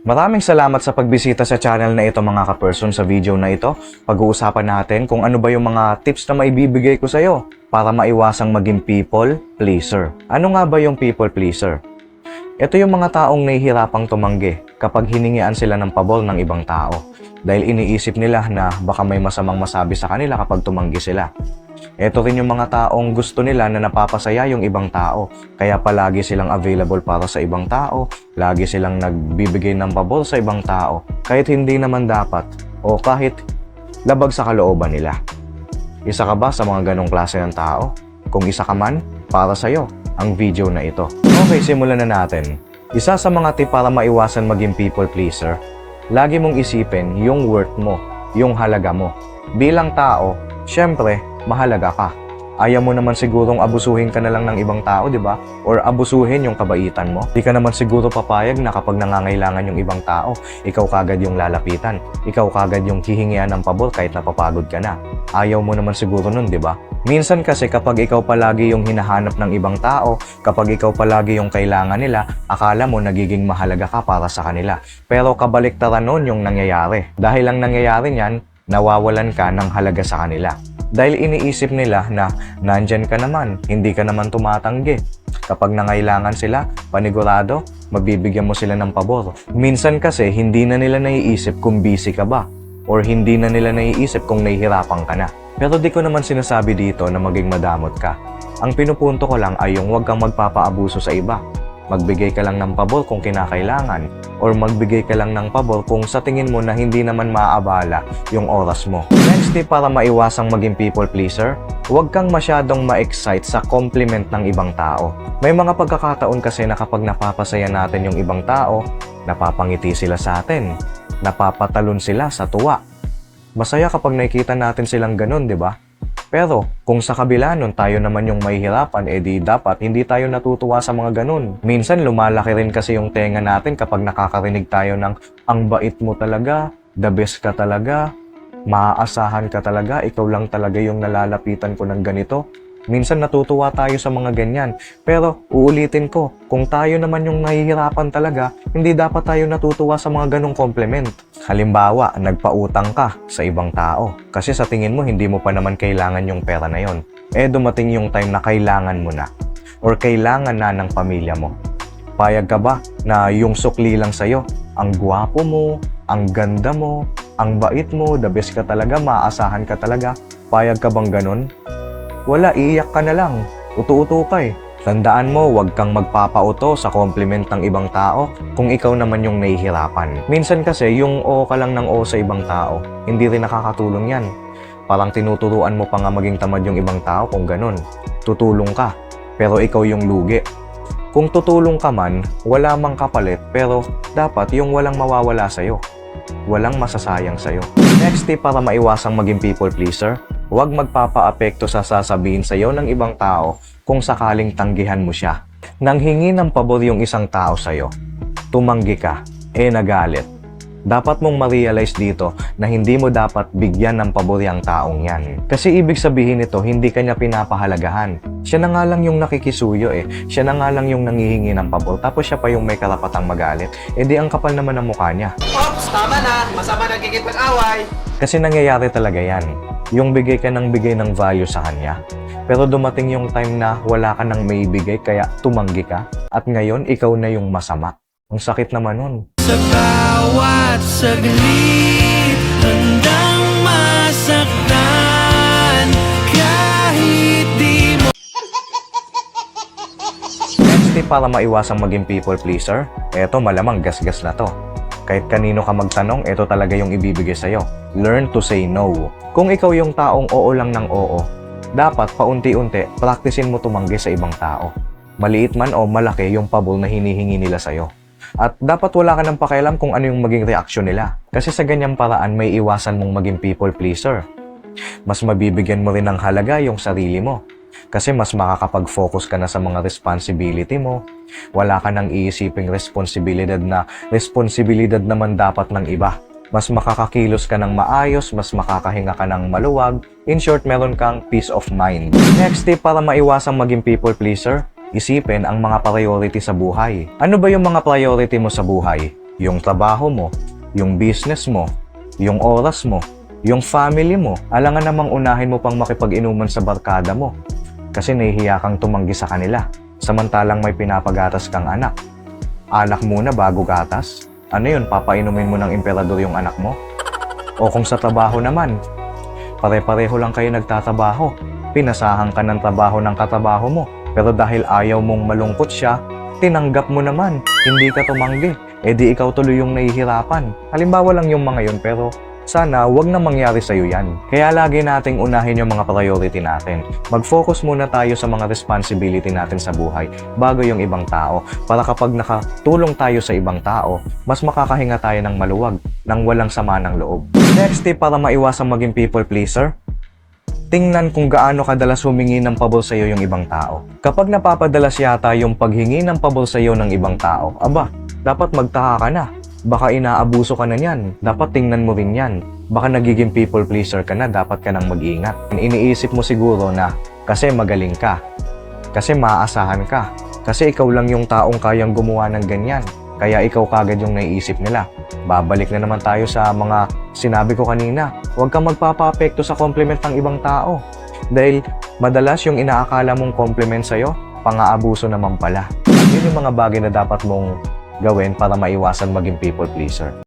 Maraming salamat sa pagbisita sa channel na ito mga ka-person sa video na ito. Pag-uusapan natin kung ano ba yung mga tips na maibibigay ko sa'yo para maiwasang maging people pleaser. Ano nga ba yung people pleaser? Ito yung mga taong nahihirapang tumanggi kapag hiningian sila ng pabor ng ibang tao dahil iniisip nila na baka may masamang masabi sa kanila kapag tumanggi sila. Ito rin yung mga taong gusto nila na napapasaya yung ibang tao. Kaya palagi silang available para sa ibang tao, lagi silang nagbibigay ng pabor sa ibang tao, kahit hindi naman dapat o kahit labag sa kalooban nila. Isa ka ba sa mga ganong klase ng tao? Kung isa ka man, para sa'yo ang video na ito. Okay, simulan na natin. Isa sa mga tip para maiwasan maging people pleaser, lagi mong isipin yung worth mo, yung halaga mo. Bilang tao, syempre, mahalaga ka. Ayaw mo naman sigurong abusuhin ka na lang ng ibang tao, di ba? Or abusuhin yung kabaitan mo. Di ka naman siguro papayag na kapag nangangailangan yung ibang tao, ikaw kagad yung lalapitan. Ikaw kagad yung hihingian ng pabor kahit napapagod ka na. Ayaw mo naman siguro nun, di ba? Minsan kasi kapag ikaw palagi yung hinahanap ng ibang tao, kapag ikaw palagi yung kailangan nila, akala mo nagiging mahalaga ka para sa kanila. Pero kabaliktaran nun yung nangyayari. Dahil ang nangyayari niyan, nawawalan ka ng halaga sa kanila. Dahil iniisip nila na nandyan ka naman, hindi ka naman tumatanggi. Kapag nangailangan sila, panigurado, mabibigyan mo sila ng pabor. Minsan kasi hindi na nila naiisip kung busy ka ba or hindi na nila naiisip kung nahihirapan ka na. Pero di ko naman sinasabi dito na maging madamot ka. Ang pinupunto ko lang ay yung huwag kang magpapaabuso sa iba. Magbigay ka lang ng pabor kung kinakailangan or magbigay ka lang ng pabor kung sa tingin mo na hindi naman maaabala yung oras mo. Next tip para maiwasang maging people pleaser, huwag kang masyadong ma-excite sa compliment ng ibang tao. May mga pagkakataon kasi na kapag napapasaya natin yung ibang tao, napapangiti sila sa atin, napapatalon sila sa tuwa. Masaya kapag nakikita natin silang ganun, di ba? Pero kung sa kabila nun tayo naman yung mahihirapan, edi dapat hindi tayo natutuwa sa mga ganun. Minsan lumalaki rin kasi yung tenga natin kapag nakakarinig tayo ng ang bait mo talaga, the best ka talaga, maaasahan ka talaga, ikaw lang talaga yung nalalapitan ko ng ganito. Minsan natutuwa tayo sa mga ganyan. Pero uulitin ko, kung tayo naman yung nahihirapan talaga, hindi dapat tayo natutuwa sa mga ganong compliment. Halimbawa, nagpautang ka sa ibang tao. Kasi sa tingin mo, hindi mo pa naman kailangan yung pera na yon. Eh dumating yung time na kailangan mo na. Or kailangan na ng pamilya mo. Payag ka ba na yung sukli lang sa'yo, ang gwapo mo, ang ganda mo, ang bait mo, the best ka talaga, maaasahan ka talaga. Payag ka bang ganun? Wala, iiyak ka na lang. Uto-uto ka eh. Tandaan mo, huwag kang magpapauto sa compliment ng ibang tao kung ikaw naman yung nahihirapan. Minsan kasi, yung o ka lang ng o sa ibang tao, hindi rin nakakatulong yan. Parang tinuturuan mo pa nga maging tamad yung ibang tao kung ganun. Tutulong ka, pero ikaw yung lugi. Kung tutulong ka man, wala mang kapalit, pero dapat yung walang mawawala sa'yo. Walang masasayang sa'yo. Next tip para maiwasang maging people pleaser, huwag magpapa-apekto sa sasabihin sa'yo ng ibang tao kung sakaling tanggihan mo siya. Nang hingi ng pabor yung isang tao sa'yo, tumanggi ka, eh nagalit. Dapat mong ma-realize dito na hindi mo dapat bigyan ng pabor ang taong yan. Kasi ibig sabihin nito, hindi ka niya pinapahalagahan. Siya na nga lang yung nakikisuyo eh. Siya na nga lang yung nangihingi ng pabor. Tapos siya pa yung may karapatang magalit. Eh di ang kapal naman ng mukha niya. Ops, tama na. Masama nagigit mag-away. Kasi nangyayari talaga yan. Yung bigay ka ng bigay ng value sa kanya. Pero dumating yung time na wala ka nang maibigay kaya tumanggi ka. At ngayon, ikaw na yung masama. Ang sakit naman nun. Sa bawat saglit Handang masaktan Kahit di mo Next tip para maiwasang maging people pleaser, eto malamang gasgas na to. Kahit kanino ka magtanong, ito talaga yung ibibigay sa'yo. Learn to say no. Kung ikaw yung taong oo lang ng oo, dapat paunti-unti, praktisin mo tumanggi sa ibang tao. Maliit man o malaki yung pabor na hinihingi nila sa'yo. At dapat wala ka ng pakialam kung ano yung maging reaksyon nila. Kasi sa ganyang paraan, may iwasan mong maging people pleaser. Mas mabibigyan mo rin ng halaga yung sarili mo. Kasi mas makakapag-focus ka na sa mga responsibility mo. Wala ka nang iisiping responsibilidad na responsibilidad naman dapat ng iba. Mas makakakilos ka ng maayos, mas makakahinga ka ng maluwag. In short, meron kang peace of mind. Next tip para maiwasang maging people pleaser, isipin ang mga priority sa buhay. Ano ba yung mga priority mo sa buhay? yung trabaho mo, yung business mo, yung oras mo, yung family mo. Alangan namang unahin mo pang makipag-inuman sa barkada mo kasi nahihiya kang tumanggi sa kanila. Samantalang may pinapagatas kang anak. Anak muna bago gatas? Ano yun, papainumin mo ng emperador yung anak mo? O kung sa trabaho naman, pare-pareho lang kayo nagtatrabaho. Pinasahan ka ng trabaho ng katrabaho mo. Pero dahil ayaw mong malungkot siya, tinanggap mo naman. Hindi ka tumanggi. E di ikaw tuloy yung nahihirapan. Halimbawa lang yung mga yun pero sana wag na mangyari sa'yo yan. Kaya lagi nating unahin yung mga priority natin. Mag-focus muna tayo sa mga responsibility natin sa buhay bago yung ibang tao para kapag nakatulong tayo sa ibang tao, mas makakahinga tayo ng maluwag nang walang sama ng loob. Next tip para maiwasang maging people pleaser, tingnan kung gaano kadalas humingi ng pabor sa iyo yung ibang tao. Kapag napapadalas yata yung paghingi ng pabor sa iyo ng ibang tao, aba, dapat magtaka ka na. Baka inaabuso ka na niyan. Dapat tingnan mo rin yan. Baka nagiging people pleaser ka na, dapat ka nang mag-ingat. Iniisip mo siguro na kasi magaling ka, kasi maaasahan ka, kasi ikaw lang yung taong kayang gumawa ng ganyan. Kaya ikaw kagad yung naiisip nila. Babalik na naman tayo sa mga sinabi ko kanina. Huwag kang magpapapekto sa compliment ng ibang tao. Dahil madalas yung inaakala mong compliment sa'yo, pang-aabuso naman pala. Yun yung mga bagay na dapat mong gawin para maiwasan maging people pleaser.